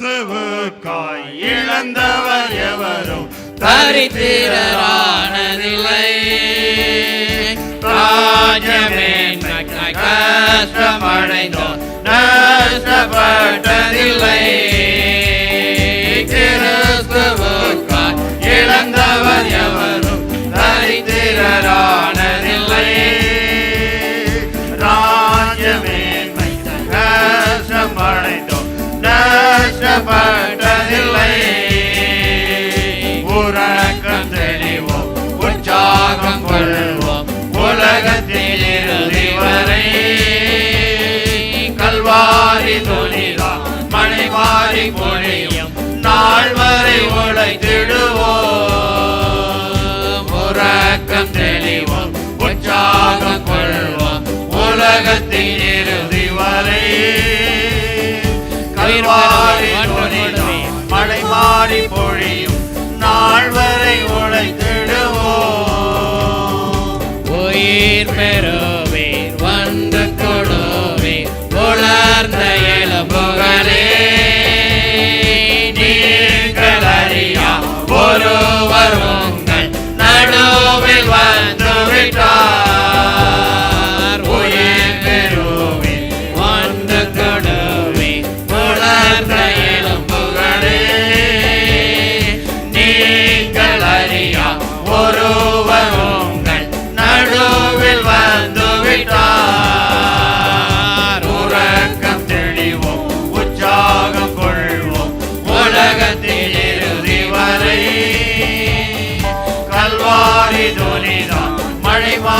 கிறிஸ்துவுக்காய் இழந்தவர் எவரும் தரித்திரரானதில்லை. ராஜமே கஷ்டமடைந்தோர் நஷ்டப்பட்டதில்லை. கிறிஸ்துவுக்காய் இழந்தவர் எவரும் தரித்திரரானதில்லை. ராஜமேன்மை கஷ்டமடைந்தோம் நஷ்டப்பட்டதில்லை உறக்கம் தெளிவோம் உற்சாகம் கொள்வோம் உலகத்தில் இறுதி வரை. கல்வாரி தொழிலாம் மழை மாறி பொழியும் நாள் வரை உழைத்திடுவோம். உறக்கம் தெளிவோம் உற்சாகம் கொள்வோம் உலகத்தில் இறுதி வரை. கல்வாரி மாறி பொழியும். நாள் வரை உழைத்திடுவோம். உயிர் பெற ஒருவர் உங்கள் நடுவில் வந்து விட்டார் உறக்கம் தெளிவோம் உற்சாகம் கொள்வோம் உலகத்தில் இறுதி வரை. கல்வாரி துனிதான் மழைமா